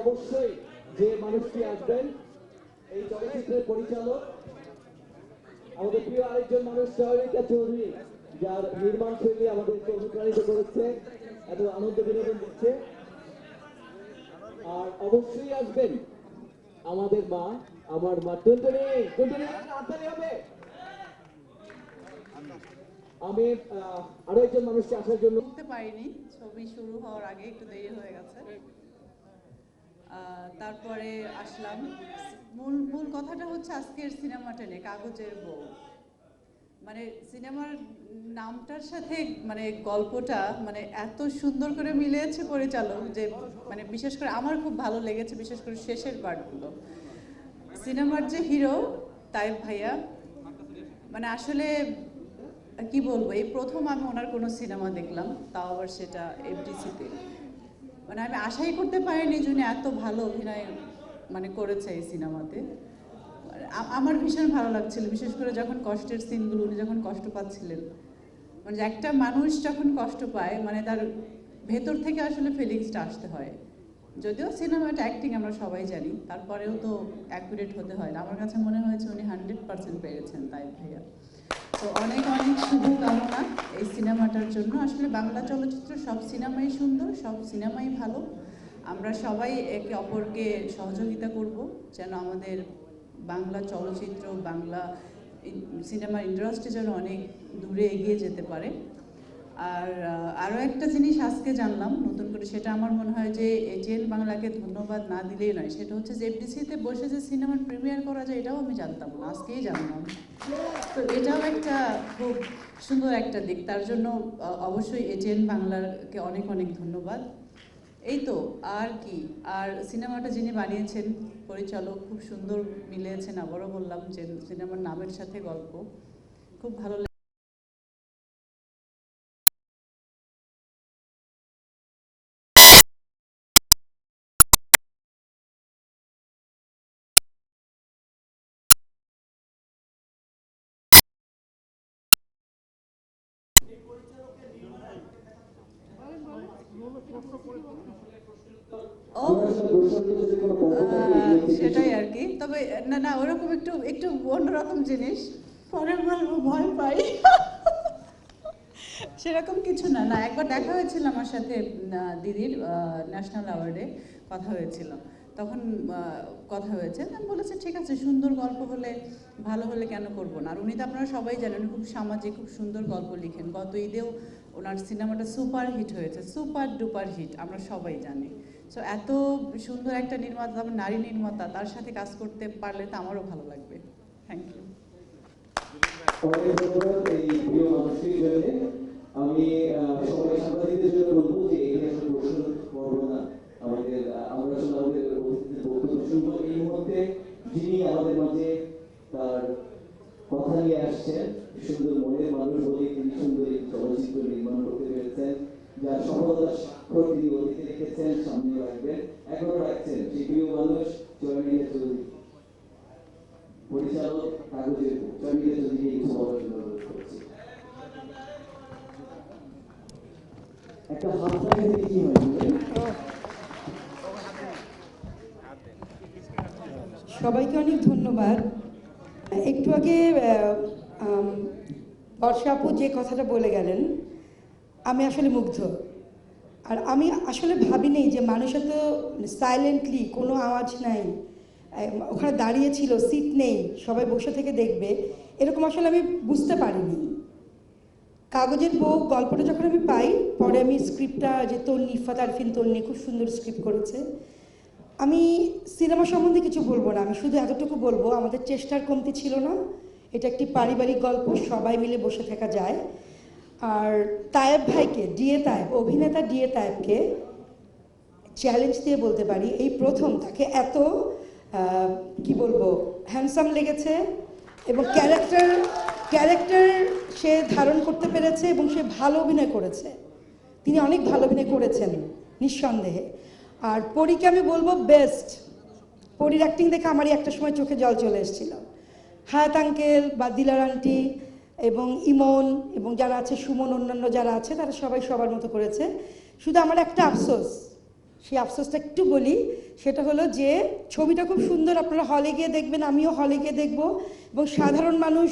অবশ্যই যে মানুষটি আসবেন, এই চলচ্চিত্রের পরিচালক, আমাদের প্রিয় আরেকজন মানুষ সহায়িকা চৌধুরী, যার নির্মাণ শৈলী আমাদেরকে অনুপ্রাণিত করেছে, এত আনন্দ বিনোদন দিচ্ছে। আর অবশ্যই আসবেন আমাদের মা, আমার মা, টুনটুনি টুনটুনি হাততালি হবে। আমি আরও একজন মানুষকে আসার জন্য করতে পারিনি, ছবি শুরু হওয়ার আগে একটু দেরি হয়ে গেছে। তারপরে আসলাম। মূল মূল কথাটা হচ্ছে আজকের সিনেমাটা নিয়ে কাগজের বউ। মানে সিনেমার নামটার সাথে মানে গল্পটা মানে এত সুন্দর করে মিলেছে পরিচালক যে মানে বিশেষ করে আমার খুব ভালো লেগেছে, বিশেষ করে শেষের পার্টগুলো। সিনেমার যে হিরো তাইব ভাইয়া মানে আসলে কি বলব, এই প্রথম আমি ওনার কোনো সিনেমা দেখলাম, তাও আবার সেটা এফডিসিতে। মানে আমি আশাই করতে পারিনি যে উনি এত ভালো অভিনয় মানে করেছে এই সিনেমাতে। আ- আমার ভীষণ ভালো লাগছিল, বিশেষ করে যখন কষ্টের সিনগুলো, উনি যখন কষ্ট পাচ্ছিলেন। মানে একটা মানুষ যখন কষ্ট পায় মানে তার ভেতর থেকে আসলে ফিলিংসটা আসতে হয়। যদিও সিনেমাটা অ্যাক্টিং আমরা সবাই জানি, তারপরেও তো অ্যাকুরেট হতে হয় আমার কাছে মনে হয়েছে উনি হান্ড্রেড পার্সেন্ট পেরেছেন, তাই ভাইয়া। তো অনেক অনেক শুভকামনা এই সিনেমাটার জন্য। আসলে বাংলা চলচ্চিত্র সব সিনেমাই সুন্দর, সব সিনেমাই ভালো। আমরা সবাই একে অপরকে সহযোগিতা করব, যেন আমাদের বাংলা চলচ্চিত্র, বাংলা সিনেমার ইন্ডাস্ট্রি যেন অনেক দূরে এগিয়ে যেতে পারে। আর আরও একটা জিনিস আজকে জানলাম, নতুন করে, সেটা আমার মনে হয় যে এটিএন বাংলাকে ধন্যবাদ না দিলেই নয়, সেটা হচ্ছে যে এফডিসিতে বসে যে সিনেমার প্রিমিয়ার করা যায়, এটাও আমি জানতাম না, আজকেই জানলাম। তো এটাও একটা খুব সুন্দর একটা দিক, তার জন্য অবশ্যই এটিএন বাংলাকে অনেক অনেক ধন্যবাদ। এই তো, আর কি, আর সিনেমাটা যিনি বানিয়েছেন, পরিচালক খুব সুন্দর মিলিয়েছেন আবারও বললাম যে সিনেমার নামের সাথে গল্প, খুব ভালো সেটাই আর কি। তবে না না, ওরকম একটু একটু অন্যরকম জিনিস। পরে বলব ভয় পাই। সেরকম কিছু না। না, একবার দেখা হয়েছিল আমার সাথে দিদির ন্যাশনাল অ্যাওয়ার্ডে কথা হয়েছিল। তখন কথা হয়েছে। আমি বলেছে, ঠিক আছে, সুন্দর গল্প হলে ভালো হলে কেন করব না? আর উনি তো আপনারা সবাই জানেন, খুব সামাজিক, খুব সুন্দর গল্প লিখেন। গত ঈদেও ওনার সিনেমাটা সুপার হিট হয়েছে, সুপার ডুপার হিট, আমরা সবাই জানি। সো এত সুন্দর একটা নির্মাতা নারী নির্মাতা, তার সাথে কাজ করতে পারলে তো আমারও ভালো লাগবে। থ্যাংক ইউ আমি সবাই সাংবাদিকদের জন্য বলব যে এখানে প্রশ্ন করব না। আমাদের শুনব এই মুহূর্তে যিনি আমাদের মাঝে তার কথা নিয়ে আসছেন সুন্দর মনের মানুষ বলে তিনি সুন্দর একটি চলচ্চিত্র নির্মাণ করতে পেরেছেন, যার সফলতার স্বাক্ষর তিনি অতীতে রেখেছেন সামনে রাখবেন এখনও রাখছেন। সেই প্রিয় মানুষ জয়মিয়া চৌধুরী। পরিচালক কাগজের জয়মিয়া চৌধুরী অনুরোধ করছি একটা হাত রাখলে কি হয়? সবাইকে অনেক ধন্যবাদ। একটু আগে আহ, আম, বর্ষা আপু যে কথাটা বলে গেলেন আমি আসলে মুগ্ধ। আর আমি আসলে ভাবিনি যে মানুষ এত সাইলেন্টলি কোনো আওয়াজ নাই ওখানে দাঁড়িয়ে ছিল সিট নেই সবাই বসে থেকে দেখবে এরকম আসলে আমি বুঝতে পারিনি। কাগজের বউ গল্পটা যখন আমি পাই পরে আমি স্ক্রিপ্টটা যে তন্নি ইফাত আরফিন তন্নি খুব সুন্দর স্ক্রিপ্ট করেছে। আমি সিনেমা সম্বন্ধে কিছু বলব না, আমি শুধু এতটুকু বলব, আমাদের চেষ্টার কমতি ছিল না, এটা একটি পারিবারিক গল্প, সবাই মিলে বসে থাকা যায়। আর তায়েব ভাইকে, ডিএ তায়েব, অভিনেতা ডিএ তায়েবকে চ্যালেঞ্জ দিয়ে বলতে পারি, এই প্রথম তাকে এত কি বলব হ্যান্ডসাম লেগেছে এবং ক্যারেক্টার ক্যারেক্টার সে ধারণ করতে পেরেছে এবং সে ভালো অভিনয় করেছে। তিনি অনেক ভালো অভিনয় করেছেন, নিঃসন্দেহে। আর পরীকে আমি বলব বেস্ট পরীর অ্যাক্টিং দেখে আমারই একটা সময় চোখে জল চলে এসেছিল। হায়াত আঙ্কেল বা দিলার আন্টি এবং ইমন এবং যারা আছে, সুমন, অন্যান্য যারা আছে, তারা সবাই সবার মতো করেছে। শুধু আমার একটা আফসোস, সেই আফসোসটা একটু বলি, সেটা হলো যে ছবিটা খুব সুন্দর, আপনারা হলে গিয়ে দেখবেন, আমিও হলে গিয়ে দেখব। এবং সাধারণ মানুষ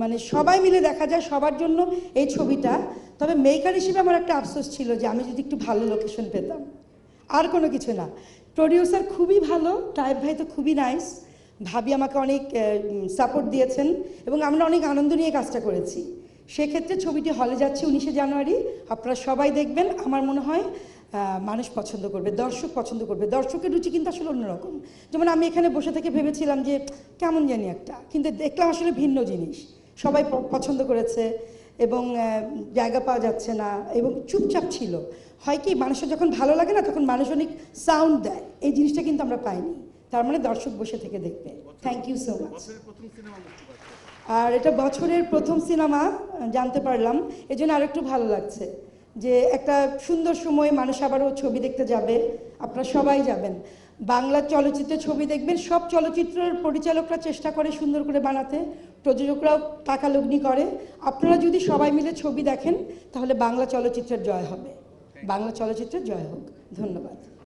মানে সবাই মিলে দেখা যায় সবার জন্য এই ছবিটা। তবে মেকার হিসেবে আমার একটা আফসোস ছিল যে আমি যদি একটু ভালো লোকেশন পেতাম। আর কোনো কিছু না। প্রডিউসার খুবই ভালো, টাইপ ভাই তো খুবই নাইস ভাবি আমাকে অনেক সাপোর্ট দিয়েছেন এবং আমরা অনেক আনন্দ নিয়ে কাজটা করেছি। সেক্ষেত্রে ছবিটি হলে যাচ্ছে উনিশে জানুয়ারি। আপনারা সবাই দেখবেন, আমার মনে হয় মানুষ পছন্দ করবে, দর্শক পছন্দ করবে। দর্শকের রুচি কিন্তু আসলে অন্যরকম। যেমন আমি এখানে বসে থেকে ভেবেছিলাম যে, কেমন জানি একটা। কিন্তু দেখলাম আসলে ভিন্ন জিনিস। সবাই পছন্দ করেছে। এবং জায়গা পাওয়া যাচ্ছে না এবং চুপচাপ ছিল। হয় কি মানুষের যখন ভালো লাগে না তখন মানুষ অনেক সাউন্ড দেয়। এই জিনিসটা কিন্তু আমরা পাইনি। তার মানে দর্শক বসে থেকে দেখবে। থ্যাংক ইউ সো মাচ আর এটা বছরের প্রথম সিনেমা জানতে পারলাম। এই জন্য আরেকটু ভালো লাগছে। যে একটা সুন্দর সময় মানুষ আবারও ছবি দেখতে যাবে, আপনারা সবাই যাবেন। বাংলা চলচ্চিত্রে ছবি দেখবেন, সব চলচ্চিত্রের পরিচালকরা চেষ্টা করে সুন্দর করে বানাতে, প্রযোজকরাও টাকা লগ্নি করে। আপনারা যদি সবাই মিলে ছবি দেখেন, তাহলে বাংলা চলচ্চিত্রের জয় হবে। বাংলা চলচ্চিত্রের জয় হোক। ধন্যবাদ।